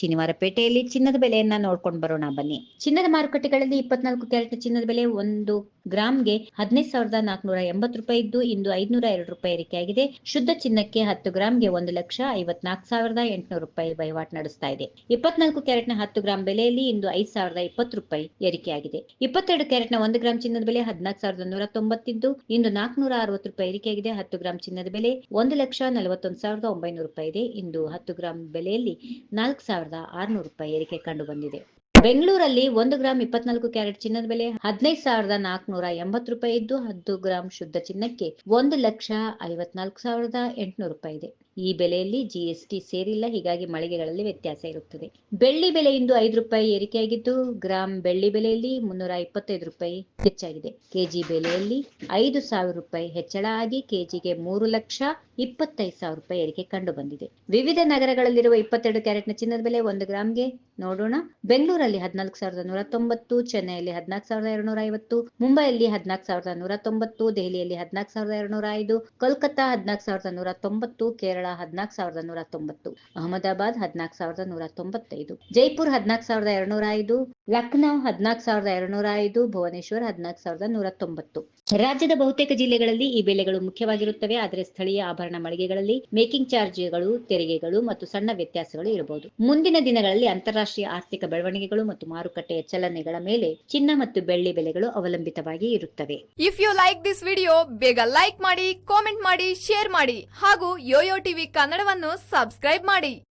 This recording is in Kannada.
ಶನಿವಾರಪೇಟೆಯಲ್ಲಿ ಚಿನ್ನದ ಬೆಲೆಯನ್ನ ನೋಡ್ಕೊಂಡು ಬರೋಣ ಬನ್ನಿ. ಚಿನ್ನದ ಮಾರುಕಟ್ಟೆಗಳಲ್ಲಿ ಇಪ್ಪತ್ನಾಲ್ಕು ಕ್ಯಾರೆಟ್ ಚಿನ್ನದ ಬೆಲೆ ಒಂದು ಗ್ರಾಮ್ಗೆ ಹದಿನೈದು ಸಾವಿರದ ನಾಲ್ಕನೂರ ಎಂಬತ್ತು ರೂಪಾಯಿ ಇದ್ದು, ಇಂದು ಐದುನೂರ ಎರಡು ರೂಪಾಯಿ ಏರಿಕೆಯಾಗಿದೆ ಶುದ್ಧ ಚಿನ್ನಕ್ಕೆ ಹತ್ತು ಗ್ರಾಮ್ಗೆ ಒಂದು ಲಕ್ಷ ಐವತ್ನಾಲ್ಕು ಸಾವಿರದ ಎಂಟುನೂರು ರೂಪಾಯಿ ವಹಿವಾಟು ನಡೆಸ್ತಾ ಇದೆ. ಇಪ್ಪತ್ನಾಲ್ಕು ಕ್ಯಾರೆಟ್ನ ಹತ್ತು ಗ್ರಾಂ ಬೆಲೆಯಲ್ಲಿ ಇಂದು ಐದು ಸಾವಿರದ ಇಪ್ಪತ್ತು ರೂಪಾಯಿ ಏರಿಕೆಯಾಗಿದೆ. ಇಪ್ಪತ್ತೆರಡು ಕ್ಯಾರೆಟ್ನ ಒಂದು ಗ್ರಾಂ ಚಿನ್ನದ ಬೆಲೆ ಹದಿನಾಲ್ಕು ಸಾವಿರದ ನೂರ ತೊಂಬತ್ತಿದ್ದು ಇಂದು ನಾಲ್ಕುನೂರ ಅರವತ್ತು ರೂಪಾಯಿ ಏರಿಕೆಯಾಗಿದೆ. ಹತ್ತು ಗ್ರಾಂ ಚಿನ್ನದ ಬೆಲೆ ಒಂದು ಲಕ್ಷ ನಲವತ್ತೊಂದು ಸಾವಿರದ ಒಂಬೈನೂರು ರೂಪಾಯಿ ಇದೆ. ಇಂದು ಹತ್ತು ಗ್ರಾಂ ಬೆಲೆಯಲ್ಲಿ ನಾಲ್ಕು ಸಾವಿರದ ಆರುನೂರು ರೂಪಾಯಿ ಏರಿಕೆ ಕಂಡು ಬಂದಿದೆ. ಬೆಂಗಳೂರಲ್ಲಿ ಒಂದು ಗ್ರಾಂ ಇಪ್ಪತ್ನಾಲ್ಕು ಕ್ಯಾರೆಟ್ ಚಿನ್ನದ ಬೆಲೆ, ಹದಿನೈದು ಸಾವಿರದ ನಾಲ್ಕುನೂರ ಎಂಬತ್ತು ರೂಪಾಯಿ ಇದ್ದು, ಹತ್ತು ಗ್ರಾಂ ಶುದ್ಧ ಚಿನ್ನಕ್ಕೆ ಒಂದು ಲಕ್ಷ ಐವತ್ನಾಲ್ಕು ಸಾವಿರದ ಎಂಟುನೂರು ರೂಪಾಯಿ ಇದೆ. ಈ ಬೆಲೆಯಲ್ಲಿ ಜಿಎಸ್ಟಿ ಸೇರಿಲ್ಲ, ಹೀಗಾಗಿ ಮಳಿಗೆಗಳಲ್ಲಿ ವ್ಯತ್ಯಾಸ ಇರುತ್ತದೆ. ಬೆಳ್ಳಿ ಬೆಲೆ ಇಂದು ಐದು ರೂಪಾಯಿ ಏರಿಕೆಯಾಗಿದ್ದು, ಗ್ರಾಂ ಬೆಳ್ಳಿ ಬೆಲೆಯಲ್ಲಿ ಮುನ್ನೂರ ಇಪ್ಪತ್ತೈದು ರೂಪಾಯಿ ಹೆಚ್ಚಾಗಿದೆ. ಕೆಜಿ ಬೆಲೆಯಲ್ಲಿ ಐದು ಸಾವಿರ ರೂಪಾಯಿ ಹೆಚ್ಚಳ ಆಗಿ, ಕೆಜಿಗೆ ಮೂರು ಲಕ್ಷ ಇಪ್ಪತ್ತೈದು ಸಾವಿರ ರೂಪಾಯಿ ಏರಿಕೆ ಕಂಡು ಬಂದಿದೆ ವಿವಿಧ ನಗರಗಳಲ್ಲಿರುವ ಇಪ್ಪತ್ತೆರಡು ಕ್ಯಾರೆಟ್ನ ಚಿನ್ನದ ಬೆಲೆ ಒಂದು ಗ್ರಾಮ್ಗೆ ನೋಡೋಣ ಬೆಂಗಳೂರಲ್ಲಿ ಹದಿನಾಲ್ಕು ಸಾವಿರದ ನೂರ ತೊಂಬತ್ತು ಚೆನ್ನೈಯಲ್ಲಿ ಹದಿನಾಲ್ಕು ಸಾವಿರದ ಎರಡುನೂರ ಐವತ್ತು ಮುಂಬೈಯಲ್ಲಿ ಹದಿನಾಲ್ಕು ಸಾವಿರದ ನೂರ ತೊಂಬತ್ತು ದೆಹಲಿಯಲ್ಲಿ ಹದಿನಾಲ್ಕು ಸಾವಿರದ ಎರಡುನೂರ ಐದು ಕೋಲ್ಕತ್ತಾ ಹದಿನಾಲ್ಕು ಸಾವಿರದ ನೂರ ತೊಂಬತ್ತು ಕೇರಳ ಹದಿನಾಲ್ಕು ಸಾವಿರದ ನೂರ ತೊಂಬತ್ತು ಅಹಮದಾಬಾದ್ ಹದಿನಾಲ್ಕು ಸಾವಿರದ ನೂರ ತೊಂಬತ್ತೈದು ಜೈಪುರ್ ಹದಿನಾಲ್ಕು ಸಾವಿರದ ಎರಡುನೂರ ಐದು ಲಕ್ನೌ ಹದಿನಾಲ್ಕು ಸಾವಿರದ ಎರಡುನೂರ ಐದು ಭುವನೇಶ್ವರ್ ಹದಿನಾಲ್ಕು ಸಾವಿರದ ನೂರ ತೊಂಬತ್ತು ರಾಜ್ಯದ ಬಹುತೇಕ ಜಿಲ್ಲೆಗಳಲ್ಲಿ ಈ ಬೆಲೆಗಳು ಮುಖ್ಯವಾಗಿರುತ್ತವೆ ಆದರೆ ಸ್ಥಳೀಯ ಆಭರಣ ಮಳಿಗೆಗಳಲ್ಲಿ, ಮೇಕಿಂಗ್ ಚಾರ್ಜ್ಗಳು, ತೆರಿಗೆಗಳು ಮತ್ತು ಸಣ್ಣ ವ್ಯತ್ಯಾಸಗಳು ಇರಬಹುದು. ಮುಂದಿನ ದಿನಗಳಲ್ಲಿ ಅಂತಾರಾಷ್ಟ್ರೀಯ ಆರ್ಥಿಕ ಬೆಳವಣಿಗೆಗಳು ಮತ್ತು ಮಾರುಕಟ್ಟೆಯ ಚಲನೆಗಳ ಮೇಲೆ ಚಿನ್ನ ಮತ್ತು ಬೆಳ್ಳಿ ಬೆಲೆಗಳು ಅವಲಂಬಿತವಾಗಿ ಇರುತ್ತವೆ. If you like this video ಬೇಗ ಲೈಕ್ ಮಾಡಿ ಕಾಮೆಂಟ್ ಮಾಡಿ ಶೇರ್ ಮಾಡಿ ಹಾಗೂ ಯೋಯೋ ಟಿವಿ ಕನ್ನಡವನ್ನು ಸಬ್ಸ್ಕ್ರೈಬ್ ಮಾಡಿ.